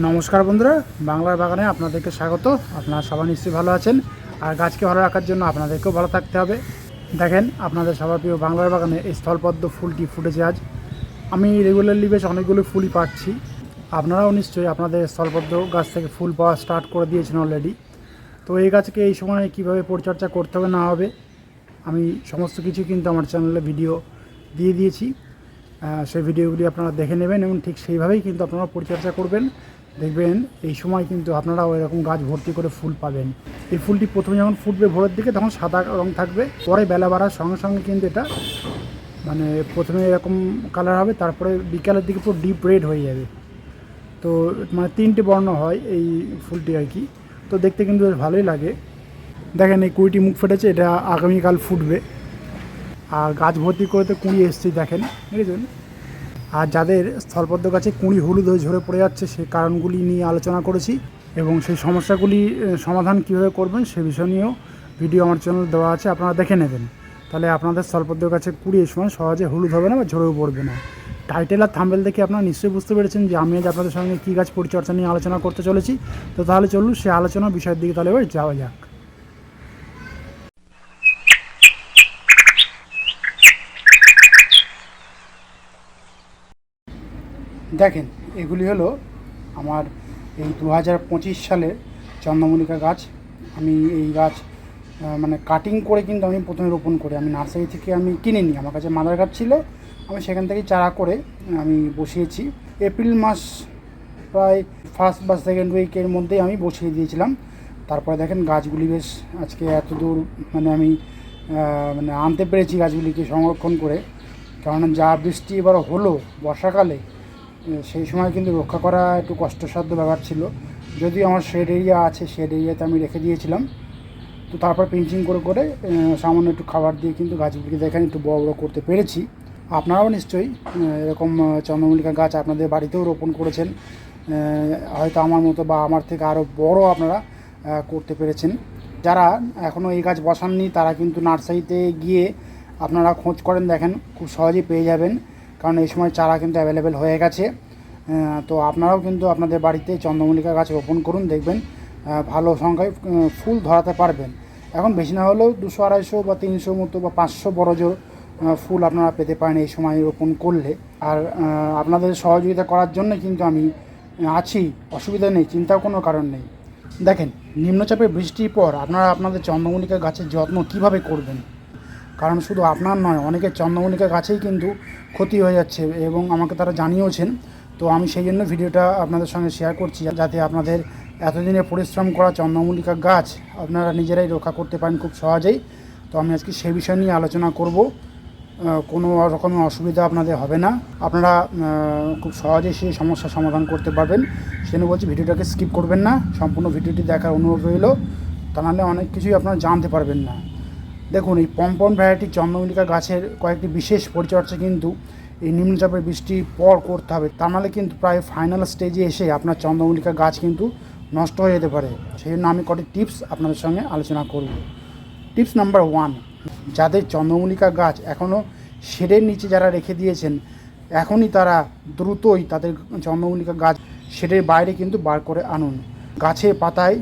নমস্কার বন্ধুরা, বাংলার বাগানে আপনাদেরকে স্বাগত। আপনারা সবাই নিশ্চয়ই ভালো আছেন। আর গাছকে ভালো রাখার জন্য আপনাদেরকেও ভালো থাকতে হবে। দেখেন, আপনাদের সবার প্রিয় বাংলার বাগানে এই স্থলপদ্ম ফুলটি ফুটেছে আজ। আমি রেগুলারলি বেশ অনেকগুলো ফুলই পাচ্ছি আপনারাও নিশ্চয়ই আপনাদের স্থলপদ্ম গাছ থেকে ফুল পাওয়া স্টার্ট করে দিয়েছেন অলরেডি তো এই গাছকে এই সময় কীভাবে পরিচর্যা করতে হবে, না হবে, আমি সমস্ত কিছু কিন্তু আমার চ্যানেলে ভিডিও দিয়ে দিয়েছি। সেই ভিডিওগুলি আপনারা দেখে নেবেন এবং ঠিক সেইভাবেই কিন্তু আপনারা পরিচর্যা করবেন। দেখবেন এই সময় কিন্তু আপনারা এরকম গাছ ভর্তি করে ফুল পাবেন। এই ফুলটি প্রথমে যখন ফুটবে ভোরের দিকে, তখন সাদা রং থাকবে। পরে বেলা বাড়ার সঙ্গে সঙ্গে কিন্তু এটা মানে প্রথমে এরকম কালার হবে, তারপরে বিকালের দিকে পুরো ডিপ রেড হয়ে যাবে। তো মানে তিনটে বর্ণ হয় এই ফুলটি আর কি। তো দেখতে কিন্তু বেশ ভালোই লাগে। দেখেন এই কুড়িটি মুখ ফেটেছে, এটা আগামীকাল ফুটবে। আর গাছ ভর্তি করে তো কুঁড়ি এসছে, দেখেন বুঝেছেন আর যাদের স্থলপদ্ম গাছে কুঁড়ি হলুদ হয়ে ঝরে পড়ে যাচ্ছে সেই কারণগুলি নিয়ে আলোচনা করেছি এবং সেই সমস্যাগুলি সমাধান কীভাবে করবেন সে বিষয় নিয়েও ভিডিও আমার চ্যানেল দেওয়া আছে, আপনারা দেখে নেবেন। তাহলে আপনাদের স্থলপদ্ম গাছে কুড়ি এই সময় সহজে হলুদ হবে না বা ঝরেও পড়বে না। টাইটেল আর থাম্বেল দেখে আপনারা নিশ্চয়ই বুঝতে পেরেছেন যে আমি আজ আপনাদের সঙ্গে কী গাছ পরিচর্যা নিয়ে আলোচনা করতে চলেছি। তো তাহলে চলুন সে আলোচনার বিষয়ের দিকে তাহলে এবার যাওয়া যাক। দেখেন, এগুলি হলো আমার এই দু হাজার পঁচিশ সালের চন্দ্রমল্লিকা গাছ। আমি এই গাছ মানে কাটিং করে কিন্তু আমি প্রথমে রোপণ করি। আমি নার্সারি থেকে আমি কিনে নিই আমার কাছে মাদার গাছ ছিল। আমি সেখান থেকে চারা করে আমি বসিয়েছি। এপ্রিল মাস প্রায় ফার্স্ট বা সেকেন্ড উইকের মধ্যেই আমি বসিয়ে দিয়েছিলাম। তারপরে দেখেন গাছগুলি বেশ আজকে এত দূর মানে আমি মানে আনতে পেরেছি গাছগুলিকে সংরক্ষণ করে। কারণ যা বৃষ্টি এবার হলো বর্ষাকালে সেই সময় কিন্তু রক্ষা করা একটু কষ্টসাধ্য ব্যাপার ছিল। যদিও আমার শেড এরিয়া আছে শেড এরিয়াতে আমি রেখে দিয়েছিলাম। তো তারপর পেন্টিং করে করে সামান্য একটু খাবার দিয়ে কিন্তু গাছগুলিকে দেখেন একটু বড় বড় করতে পেরেছি। আপনারাও নিশ্চয়ই এরকম চন্দ্রমল্লিকা গাছ আপনাদের বাড়িতেও রোপণ করেছেন। হয়তো আমার মতো বা আমার থেকে আরও বড় আপনারা করতে পেরেছেন। যারা এখনও এই গাছ বসাননি, তারা কিন্তু নার্সারিতে গিয়ে আপনারা খোঁজ করেন, দেখেন, খুব সহজেই পেয়ে যাবেন। কারণ এই সময় চারা কিন্তু অ্যাভেলেবেল হয়ে গেছে। তো আপনারাও কিন্তু আপনাদের বাড়িতে চন্দ্রমল্লিকা গাছ রোপণ করুন, দেখবেন ভালো সংখ্যায় ফুল ধরাতে পারবেন। এখন বেশি না হলেও দুশো, আড়াইশো বা তিনশো মতো বা পাঁচশো বড় জোর ফুল আপনারা পেতে পারেন এই সময় রোপণ করলে। আর আপনাদের সহযোগিতা করার জন্য কিন্তু আমি আছি, অসুবিধা নেই, চিন্তার কোনো কারণ নেই। দেখেন, নিম্নচাপের বৃষ্টির পর আপনারা আপনাদের চন্দ্রমল্লিকা গাছের যত্ন কীভাবে করবেন? কারণ শুধু আপনার নয় অনেকের চন্দ্রমল্লিকা গাছেই কিন্তু ক্ষতি হয়ে যাচ্ছে এবং আমাকে তারা জানিয়েওছেন। তো আমি সেই জন্য ভিডিওটা আপনাদের সঙ্গে শেয়ার করছি, যাতে আপনাদের এতদিনে পরিশ্রম করা চন্দ্রমল্লিকা গাছ আপনারা নিজেরাই রক্ষা করতে পারেন খুব সহজেই। তো আমি আজকে সেই বিষয় নিয়ে আলোচনা করব। কোনো রকমের অসুবিধা আপনাদের হবে না। আপনারা খুব সহজেই সেই সমস্যার সমাধান করতে পারবেন। সেজন্য বলছি ভিডিওটাকে স্কিপ করবেন না। সম্পূর্ণ ভিডিওটি দেখার অনুরোধ রইল। তা নাহলে অনেক কিছুই আপনারা জানতে পারবেন না। দেখুন, এই পম্পন ভ্যারাইটি চন্দ্রমল্লিকা গাছের কয়েকটি বিশেষ পরিচর্যা কিন্তু এই নিম্নচাপের বৃষ্টির পর করতে হবে। তা নাহলে কিন্তু প্রায় ফাইনাল স্টেজে এসে আপনার চন্দ্রমল্লিকা গাছ কিন্তু নষ্ট হয়ে যেতে পারে। সেই জন্য আমি কটি টিপস আপনাদের সঙ্গে আলোচনা করব। টিপস নাম্বার ওয়ান যাদের চন্দ্রমল্লিকা গাছ এখনও শেডের নিচে যারা রেখে দিয়েছেন, এখনই তারা দ্রুতই তাদের চন্দ্রমল্লিকা গাছ শেডের বাইরে কিন্তু বার করে আনুন। গাছের পাতায়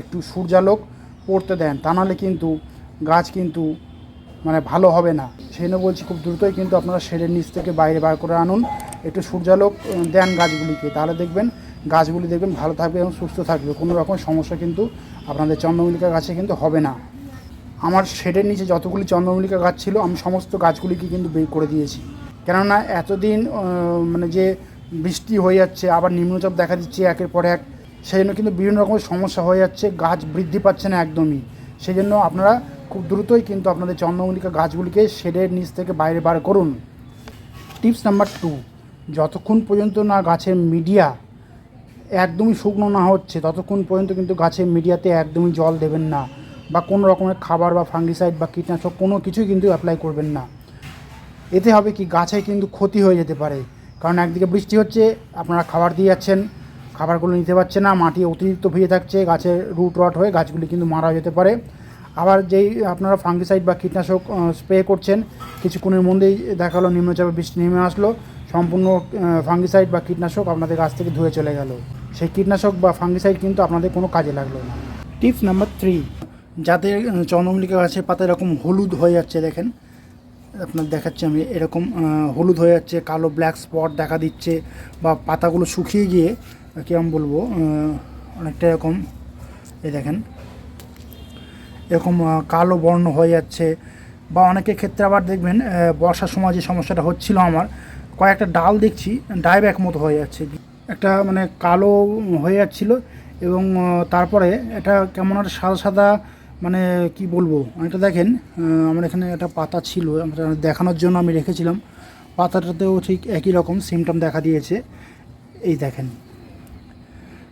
একটু সূর্যালোক পড়তে দেন, তা নাহলে কিন্তু গাছ কিন্তু মানে ভালো হবে না। সেই জন্য বলছি খুব দ্রুতই কিন্তু আপনারা শেডের নিচ থেকে বাইরে বার করে আনুন। একটু সূর্যালোক দেন গাছগুলিকে। তাহলে দেখবেন গাছগুলি দেখবেন ভালো থাকবে এবং সুস্থ থাকবে। কোনো রকম সমস্যা কিন্তু আপনাদের চন্দ্রমল্লিকা গাছে কিন্তু হবে না। আমার শেডের নিচে যতগুলি চন্দ্রমল্লিকা গাছ ছিল, আমি সমস্ত গাছগুলিকে কিন্তু বের করে দিয়েছি। কেননা এতদিন মানে যে বৃষ্টি হয়ে যাচ্ছে, আবার নিম্নচাপ দেখা দিচ্ছে একের পর এক, সেই জন্য কিন্তু বিভিন্ন রকমের সমস্যা হয়ে যাচ্ছে। গাছ বৃদ্ধি পাচ্ছে না একদমই। সেই জন্য আপনারা খুব দ্রুতই কিন্তু আপনাদের চন্দ্রমল্লিকা গাছগুলিকে শেডের নিচ থেকে বাইরে বার করুন। টিপস নাম্বার টু, যতক্ষণ পর্যন্ত না গাছের মিডিয়া একদমই শুকনো না হচ্ছে, ততক্ষণ পর্যন্ত কিন্তু গাছের মিডিয়াতে একদমই জল দেবেন না বা কোনো রকমের খাবার বা ফাঙ্গিসাইড বা কীটনাশক কোনো কিছুই কিন্তু অ্যাপ্লাই করবেন না। এতে হবে কি, গাছে কিন্তু ক্ষতি হয়ে যেতে পারে। কারণ একদিকে বৃষ্টি হচ্ছে, আপনারা খাবার দিয়ে যাচ্ছেন, খাবারগুলো নিতে পারছে না, মাটি অতিরিক্ত ভিজে থাকছে, গাছের রুট রট হয়ে গাছগুলি কিন্তু মারা যেতে পারে। আবার যেই আপনারা ফাঙ্গিসাইড বা কীটনাশক স্প্রে করছেন কিছুক্ষণের মধ্যেই দেখাল নিম্নচাপে বৃষ্টি নেমে আসলো, সম্পূর্ণ ফাঙ্গিসাইড বা কীটনাশক আপনাদের গাছ থেকে ধুয়ে চলে গেল। সেই কীটনাশক বা ফাঙ্গিসাইড কিন্তু আপনাদের কোনো কাজে লাগল না। টিপস নাম্বার থ্রি যাদের চন্দ্রমল্লিকা গাছের পাতা এরকম হলুদ হয়ে যাচ্ছে, দেখেন। আপনার দেখাচ্ছি আমি, এরকম হলুদ হয়ে যাচ্ছে, কালো ব্ল্যাক স্পট দেখা দিচ্ছে, বা পাতাগুলো শুকিয়ে গিয়ে কিরম বলব অনেকটা এরকম, এই দেখেন। এরকম কালো বর্ণ হয়ে যাচ্ছে। বা অনেকের ক্ষেত্রে আবার দেখবেন বর্ষার সময় যে সমস্যাটা হচ্ছিল আমার, কয়েকটা ডাল দেখছি ডাইব্যাক মতো হয়ে যাচ্ছে। একটা মানে কালো হয়ে যাচ্ছিল এবং তারপরে এটা কেমন একটা সাদা সাদা মানে কি বলব অনেকটা দেখেন আমার এখানে একটা পাতা ছিল দেখানোর জন্য আমি রেখেছিলাম। পাতাটাতেও ঠিক একই রকম সিমটম দেখা দিয়েছে। এই দেখেন,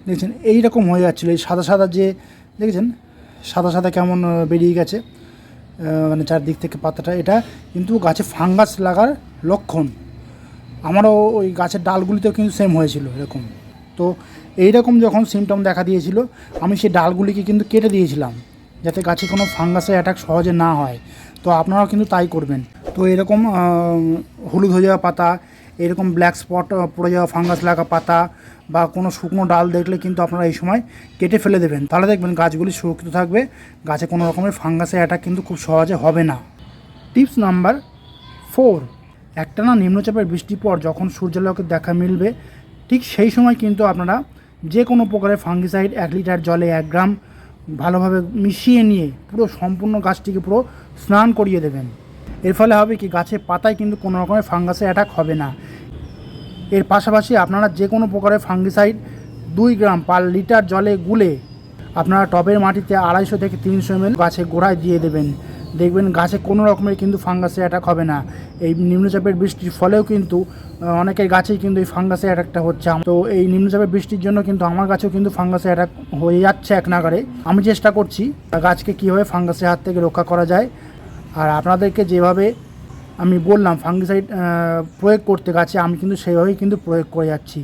দেখছেন এই রকম হয়ে যাচ্ছিল, এই সাদা সাদা যে, দেখেছেন? সাদা সাদা কেমন বেরিয়ে গেছে মানে চারদিক থেকে পাতাটা। এটা কিন্তু গাছে ফাঙ্গাস লাগার লক্ষণ। আমারও ওই গাছের ডালগুলিতেও কিন্তু সেম হয়েছিল এরকম। তো এইরকম যখন সিমটম দেখা দিয়েছিল, আমি সেই ডালগুলিকে কিন্তু কেটে দিয়েছিলাম, যাতে গাছে কোনো ফাঙ্গাসের অ্যাটাক সহজে না হয়। তো আপনারাও কিন্তু তাই করবেন। তো এরকম হলুদ হয়ে যাওয়া পাতা, এরকম ব্ল্যাক স্পট পড়ে যাওয়া ফাঙ্গাস লাগা পাতা বা কোনো শুকনো ডাল দেখলে কিন্তু আপনারা এই সময় কেটে ফেলে দেবেন। তাহলে দেখবেন গাছগুলি সুরক্ষিত থাকবে। গাছে কোনো রকমের ফাঙ্গাসের অ্যাটাক কিন্তু খুব সহজে হবে না। টিপস নাম্বার ফোর, একটানা নিম্নচাপের বৃষ্টির পর যখন সূর্যালোকের দেখা মিলবে, ঠিক সেই সময় কিন্তু আপনারা যে কোনো প্রকারের ফাঙ্গিসাইড এক লিটার জলে এক গ্রাম ভালোভাবে মিশিয়ে নিয়ে পুরো সম্পূর্ণ গাছটিকে পুরো স্নান করিয়ে দেবেন। এর ফলে হবে কি গাছের পাতায় কিন্তু কোনো রকমের ফাঙ্গাসের অ্যাটাক হবে না। এর পাশাপাশি আপনারা যে কোনো প্রকারের ফাঙ্গিসাইড দুই গ্রাম পার লিটার জলে গুলে আপনারা টবের মাটিতে আড়াইশো থেকে তিনশো এমএল গাছে গোড়ায় দিয়ে দেবেন। দেখবেন গাছে কোনো রকমের কিন্তু ফাঙ্গাসের অ্যাটাক হবে না। এই নিম্নচাপের বৃষ্টির ফলেও কিন্তু অনেকের গাছেই কিন্তু এই ফাঙ্গাসের অ্যাটাকটা হচ্ছে। তো এই নিম্নচাপের বৃষ্টির জন্য কিন্তু আমার গাছেও কিন্তু ফাঙ্গাসের অ্যাটাক হয়ে যাচ্ছে এক নাগারে আমি চেষ্টা করছি, গাছকে কীভাবে ফাঙ্গাসের হাত থেকে রক্ষা করা যায়। আর আপনাদেরকে যেভাবে আমি বললাম ফাঙ্গিসাইড প্রয়োগ করতে গাছে, আমি কিন্তু সেইভাবেই কিন্তু প্রয়োগ করে যাচ্ছি।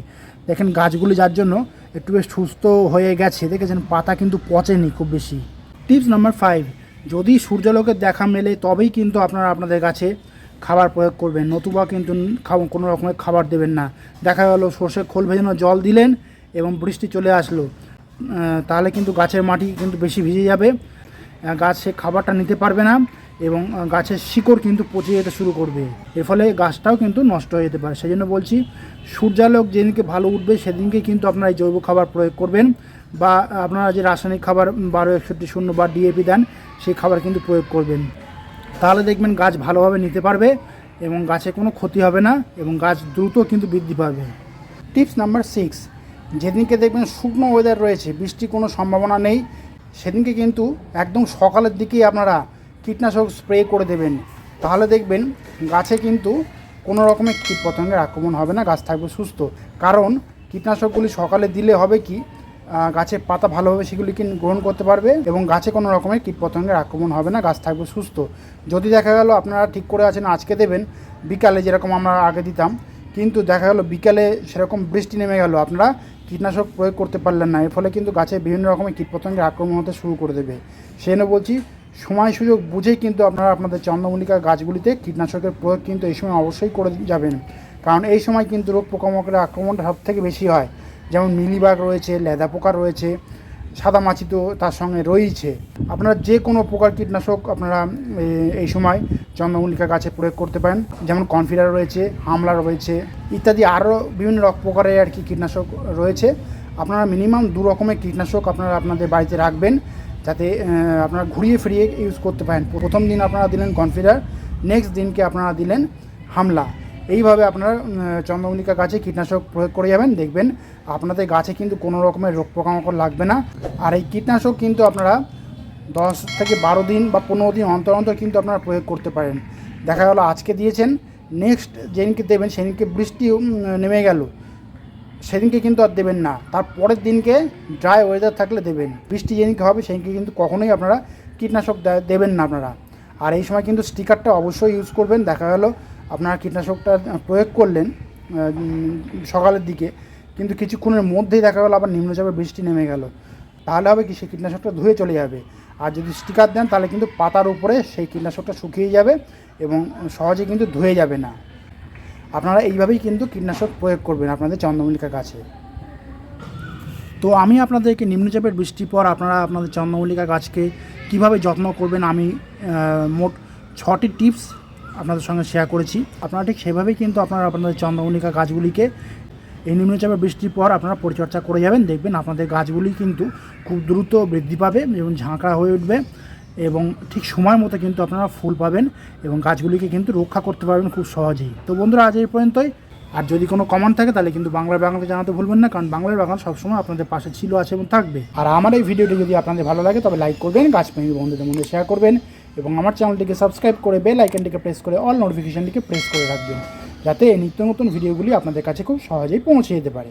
দেখেন গাছগুলি যার জন্য একটু বেশ সুস্থ হয়ে গেছে, দেখেছেন পাতা কিন্তু পচেনি খুব বেশি। টিপস নাম্বার ফাইভ যদি সূর্যালোকের দেখা মেলে তবেই কিন্তু আপনারা আপনাদের গাছে খাবার প্রয়োগ করবেন, নতুবা কিন্তু কোনো রকমের খাবার দেবেন না। দেখা গেল সর্ষে খোল ভেজানো জল দিলেন এবং বৃষ্টি চলে আসলো। তাহলে কিন্তু গাছের মাটি কিন্তু বেশি ভিজে যাবে। গাছ সে খাবারটা নিতে পারবে না। এবং গাছের শিকড় কিন্তু পচে যেতে শুরু করবে। এর ফলে গাছটাও কিন্তু নষ্ট হয়ে যেতে পারে। সেই জন্য বলছি, সূর্যালোক যেদিনকে ভালো উঠবে, সেদিনকে কিন্তু আপনারা এই জৈব খাবার প্রয়োগ করবেন বা আপনারা যে রাসায়নিক খাবার বারো একষট্টি শূন্য বা ডিএপি দেন, সেই খাবার কিন্তু প্রয়োগ করবেন। তাহলে দেখবেন গাছ ভালোভাবে নিতে পারবে এবং গাছে কোনো ক্ষতি হবে না এবং গাছ দ্রুত কিন্তু বৃদ্ধি পাবে। টিপস নাম্বার সিক্স, যেদিনকে দেখবেন শুকনো ওয়েদার রয়েছে বৃষ্টির কোনো সম্ভাবনা নেই, সেদিনকে কিন্তু একদম সকালের দিকেই আপনারা কীটনাশক স্প্রে করে দেবেন, তাহলে দেখবেন গাছে কিন্তু কোনো রকমের কীটপতঙ্গের আক্রমণ হবে না, গাছ থাকবে সুস্থ। কারণ কীটনাশকগুলি সকালে দিলে হবে কি গাছের পাতা ভালোভাবে সেগুলি সেগুলিকে গ্রহণ করতে পারবে এবং গাছে কোনো রকমের কীটপতঙ্গের আক্রমণ হবে না, গাছ থাকবে সুস্থ। যদি দেখা গেল আপনারা ঠিক করে আছেন, আজকে দেবেন, বিকালে যেরকম আমরা আগে দিতাম, কিন্তু দেখা গেল বিকালে সেরকম বৃষ্টি নেমে গেল, আপনারা কীটনাশক প্রয়োগ করতে পারলেন না। এর ফলে কিন্তু গাছে বিভিন্ন রকমের কীটপতঙ্গের আক্রমণ হতে শুরু করে দেবে। সেই বলছি সময় সুযোগ বুঝেই কিন্তু আপনারা আপনাদের চন্দ্রমল্লিকা গাছগুলিতে কীটনাশকের প্রয়োগ কিন্তু এই সময় অবশ্যই করে যাবেন। কারণ এই সময় কিন্তু রোগ পোকামাকড়ের আক্রমণটা সব থেকে বেশি হয়। যেমন মিলিবাগ রয়েছে, লেদা পোকা রয়েছে, সাদা মাছি তো তার সঙ্গে রয়েছে আপনারা যে কোনো প্রকার কীটনাশক আপনারা এই সময় চন্দ্রমল্লিকা গাছে প্রয়োগ করতে পারেন। যেমন কনফিডার রয়েছে, হামলা রয়েছে ইত্যাদি আরও বিভিন্ন রক প্রকারের আর কি কীটনাশক রয়েছে। আপনারা মিনিমাম দু রকমের কীটনাশক আপনারা আপনাদের বাড়িতে রাখবেন। যাতে আপনারা ঘুরিয়ে ফিরিয়ে ইউজ করতে পারেন। প্রথম দিন আপনারা দিলেন কনফিডার নেক্সট দিনকে আপনারা দিলেন হামলা। এইভাবে আপনারা চন্দ্রমল্লিকা গাছে কীটনাশক প্রয়োগ করে যাবেন, দেখবেন আপনাদের গাছে কিন্তু কোনো রকমের রোগ পোকামাকড় লাগবে না। আর এই কীটনাশক কিন্তু আপনারা দশ থেকে বারো দিন বা পনেরো দিন অন্তর অন্তর কিন্তু আপনারা প্রয়োগ করতে পারেন। দেখা গেলো আজকে দিয়েছেন নেক্সট যেদিনকে দেবেন সেদিনকে বৃষ্টি নেমে গেল। সেদিনকে কিন্তু আর দেবেন না। তার পরের দিনকে ড্রাই ওয়েদার থাকলে দেবেন। বৃষ্টি যেদিনকে হবে, সেদিনকে কিন্তু কখনোই আপনারা কীটনাশক দেবেন না আপনারা। আর এই সময় কিন্তু স্টিকারটা অবশ্যই ইউজ করবেন। দেখা গেল আপনারা কীটনাশকটা প্রয়োগ করলেন সকালের দিকে। কিন্তু কিছুক্ষণের মধ্যেই দেখা গেলো আবার নিম্নচাপে বৃষ্টি নেমে গেল। তাহলে হবে কি? সেই কীটনাশকটা ধুয়ে চলে যাবে। আর যদি স্টিকার দেন, তাহলে কিন্তু পাতার উপরে সেই কীটনাশকটা শুকিয়ে যাবে এবং সহজে কিন্তু ধুয়ে যাবে না। আপনারা এইভাবেই কিন্তু কীটনাশক প্রয়োগ করবেন আপনাদের চন্দ্রমল্লিকা গাছে। তো আমি আপনাদেরকে নিম্নচাপের বৃষ্টির পর আপনারা আপনাদের চন্দ্রমল্লিকা গাছকে কীভাবে যত্ন করবেন আমি মোট ছটি টিপস আপনাদের সঙ্গে শেয়ার করেছি। আপনারা ঠিক সেভাবেই কিন্তু আপনারা আপনাদের চন্দ্রমল্লিকা গাছগুলিকে এই নিম্নচাপের বৃষ্টির পর আপনারা পরিচর্যা করে যাবেন। দেখবেন আপনাদের গাছগুলি কিন্তু খুব দ্রুত বৃদ্ধি পাবে এবং ঝাঁকড়া হয়ে উঠবে। এবং ঠিক সময় মতো কিন্তু আপনারা ফুল পাবেন এবং গাছগুলিকে কিন্তু রক্ষা করতে পারবেন খুব সহজেই। তো বন্ধুরা, আজ এই পর্যন্তই। আর যদি কোনো কমেন্ট থাকে, তাহলে কিন্তু বাংলার বাগানকে জানাতে ভুলবেন না, কারণ বাংলার বাগান সবসময় আপনাদের পাশে ছিল, আছে এবং থাকবে। আর আমার এই ভিডিওটি যদি আপনাদের ভালো লাগে, তবে লাইক করবেন, গাছপ্রেমী বন্ধুদের মধ্যে শেয়ার করবেন, এবং আমার চ্যানেলটিকে সাবস্ক্রাইব করে বেল আইকনটিকে প্রেস করে অল নোটিফিকেশনটিকে প্রেস করে রাখবেন, যাতে নিত্য নতুন ভিডিওগুলি আপনাদের কাছে খুব সহজেই পৌঁছে যেতে পারে।